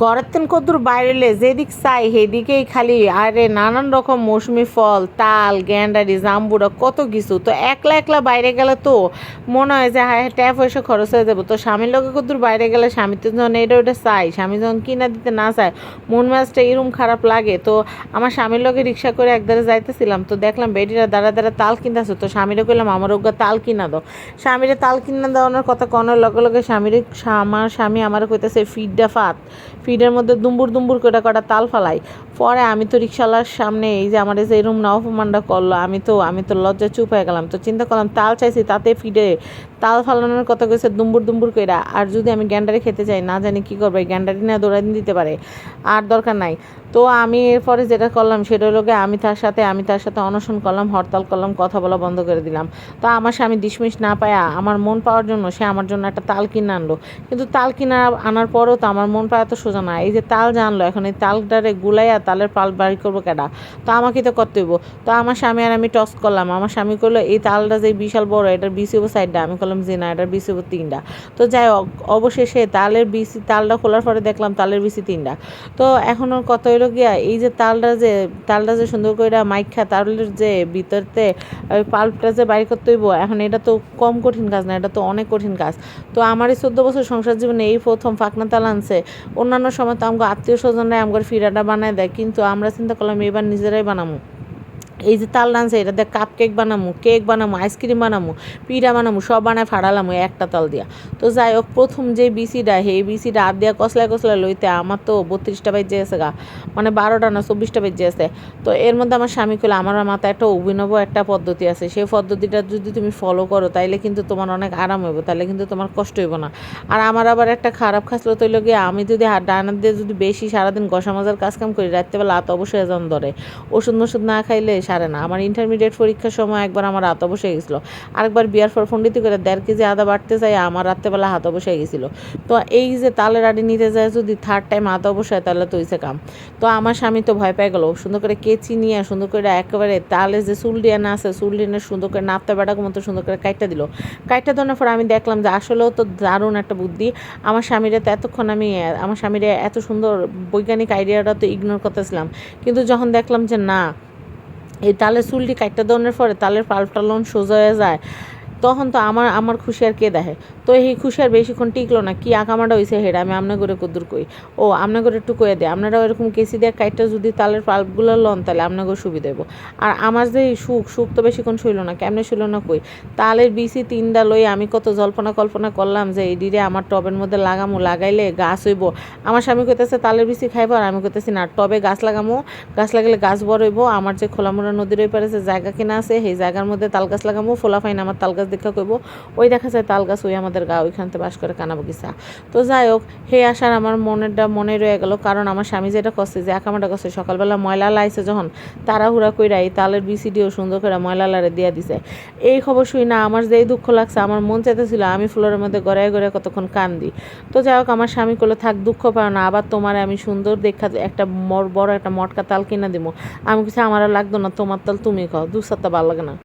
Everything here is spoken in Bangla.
ঘরের তেন কদ্দুর বাইরেলে যেদিক চাই সেদিকেই খালি। আরে নানান রকম মৌসুমি ফল, তাল, গ্যান্ডারি, জাম্বুরা, কত কিছু। তো একলা একলা বাইরে গেলে তো মনে হয় যে হ্যাঁ ট্যাপ পয়সা খরচ হয়ে যাব। তো স্বামীর লোকে কদ্দুর বাইরে গেলে স্বামী তো যখন এটা ওটা চাই স্বামী যখন কিনা দিতে না চায়, মন মাছটা এরম খারাপ লাগে। তো আমার স্বামীর লোকে রিক্সা করে একদারে যাইতেছিলাম। তো দেখলাম বেটিরা দাঁড়া দাঁড়া তাল কিনতেছে। তো স্বামীরে কইলাম, আমার ওগা তাল কিনা দাও। স্বামীরে তাল কিনা দেওয়ানোর কথা কনের লগে লগে স্বামীর, আমার স্বামী আমার কইতেছে, ফিডটা ফাত ফিডের মধ্যে দুম্বুর দুম্বুর করে কটা তাল ফালাই। পরে আমি তো রিক্সাওয়ালার সামনে এই যে আমার যে রুম না অপমানটা করল, আমি তো আমি তো লজ্জা চুপ হয়ে গেলাম। তো চিন্তা করলাম, তাল চাইছি, তাতে ফিডে তাল ফালানোর কথা কইছে দুম্বুর দুম্বুর কইরা। আর যদি আমি গ্যান্ডারি খেতে চাই, না জানি কী করবে গ্যান্ডারি না দৌড়াই দিতে পারে। আর দরকার নাই। তো আমি এরপরে যেটা করলাম সেটা হলো গিয়ে আমি তার সাথে, আমি তার সাথে অনশন করলাম, হরতাল করলাম, কথা বলা বন্ধ করে দিলাম। তো আমার স্বামী ডিসমিস না পায়া আমার মন পাওয়ার জন্য সে আমার জন্য একটা তাল কিনে আনলো। কিন্তু তাল কিনা আনার পরেও তো আমার মন পাওয়া তো সোজা না। এই যে তাল জানলো এখন এই তালটারে গুলাইয়া তালের পাল বাড়ি করব কেডা? তো আমাকে তো করতে হইব। তো আমার স্বামী আর আমি টস করলাম। আমার স্বামী করল এই তালটা যে বিশাল বড়, এটার বিসি হব সাইডটা আমি করলাম যে না, এটার বিসি হব তিনটা। তো যাই অবশেষে তালের বিসি তালটা খোলার পরে দেখলাম তালের বিসি তিনটা। তো এখন ওর কত হইল? গিয়া এই যে তালটা যে তালটা যে সুন্দর করে মাইখা তালের যে ভিতরতে ওই পাল্পটা যে বাইর করতে হইব, এখন এটা তো কম কঠিন কাজ না, এটা তো অনেক কঠিন কাজ। তো আমার এই চোদ্দ বছর সংসার জীবনে এই প্রথম ফাঁকনা তাল আনছে, অন্যান্য সময় তো আমাকে আত্মীয় স্বজনরা আমার ফিরাটা বানায় দেয়, কিন্তু আমরা চিন্তা করলাম এবার নিজেরাই বানাবো এই যে তাল এটা দিয়ে কাপ কেক বানামু কেক বানামু আইসক্রিম বানামু, পিঠা বানামু, সব বানায় ফাড়ালাম একটা তাল দিয়া। তো যাই হোক প্রথম যে বিসিটা সেই বিসিটা আর দিয়া কসলায় কসলায় লইতে আমার তো বত্রিশটা বেজে আছে গা মানে বারোটা না চব্বিশটা বেজে আছে। তো এর মধ্যে আমার স্বামী করলে আমার মাথায় একটা অভিনব একটা পদ্ধতি আছে, সেই পদ্ধতিটা যদি তুমি ফলো করো, তাইলে কিন্তু তোমার অনেক আরাম হইব তাহলে কিন্তু তোমার কষ্ট হইব না। আর আমার আবার একটা খারাপ খাসলো তৈল গিয়ে, আমি যদি ডানার দিয়ে যদি বেশি সারাদিন গসা মাজার কাজ কাম করি, রাত্রেবেলা হাত অবশ্যই এজন ধরে। ওষুধ মষুধ না খাইলে সারে না। আমার ইন্টারমিডিয়েট পরীক্ষার সময় একবার আমার হাত বসে গেছিল। আরেকবার বিয়ার পর ফন্ডিতি করে দেড় কেজি আদা বাড়তে চাই আমার রাত্রেবেলা হাত বসে গেছিল। তো এই যে তালের আড়ি নিতে যায়, যদি থার্ড টাইম হাত বসায় তাহলে তো হইছে কাম। তো আমার স্বামী তো ভয় পেয়ে গেলো, সুন্দর করে কেচি নিয়ে, সুন্দর করে একেবারে তালে যে চুল ডিয়ানা আছে, চুল ডিয়ানে সুন্দর করে নাপতে বেটাকে মতো সুন্দর করে কাইটটা দিল। কাইটটা দেওয়ার পর আমি দেখলাম যে আসলেও তো দারুণ একটা বুদ্ধি। আমার স্বামীরা তো এতক্ষণ আমি, আমার স্বামীরা এত সুন্দর বৈজ্ঞানিক আইডিয়াটা তো ইগনোর করতেছিলাম। কিন্তু যখন দেখলাম যে না এই তালের চুলটি কাটতে দেওয়ানোর পরে তালের পাল্পটা লোন সোজা হয়ে যায়। তখন তো আমার আমার খুশি আর কে দেখে? তো এই খুশি আর বেশিক্ষণ টিকলো না, কি আঁকামাটা হয়েছে হেডা? আমি আমনা করে কদ্দুর কই? ও আমনা করে একটু কয়ে দেয় আপনারা এরকম কেসি দেয় কাইটটা যদি তালের পাল্পগুলো লন তাহলে আপনাকে সুবিধা দেবো আর আমার যে সুখ সুখ তো বেশিক্ষণ শুইল না, কেমনে শুইল না কই? তালের বিসি তিনটা লই আমি কত জল্পনা কল্পনা করলাম যে এই ডিরে আমার টবের মধ্যে লাগামো, লাগাইলে গাছ হইব। আমার স্বামী কইতেছে, তালের বিসি খাইবো? আর আমি কইতেছি, না, টবে গাছ লাগামো, গাছ লাগালে গাছ বড় হইব, আমার যে খোলামোড়া নদীর ওই পারে যে জায়গা কিনা আছে, সেই জায়গার মধ্যে তাল গাছ লাগামো, ফোলা ফাইন আমার তাল গাছ দেখা কইব ওই দেখা যায় তাল গাছ ওই আমাদের গা ওইখানতে বাস করে কানা বগিচা তো যাই হোক, হে আসার আমার মনেরটা মনে রয়ে গেল। কারণ আমার স্বামী যেটা করছে যে একামাটা করছে, সকালবেলা ময়লা লাইছে যখন তাড়াহুড়া কইরা এই তালের বিসিডিও সুন্দর করে ময়লা লারে দিয়া দিছে। এই খবর শুই না, আমার যেই দুঃখ লাগছে, আমার মন চাইতেছিল আমি ফ্লোরের মধ্যে গড়ায় গড়ে কতক্ষণ কান দিই তো যাই হোক, আমার স্বামী করলে থাক, দুঃখ পাও না, আবার তোমার আমি সুন্দর দেখা একটা বড় একটা মটকা তাল কিনা দিব আমি কিছু আমার আর লাগতো না, তোমার তাল তুমি খাও দু সপ্তাহ ভালো লাগে না।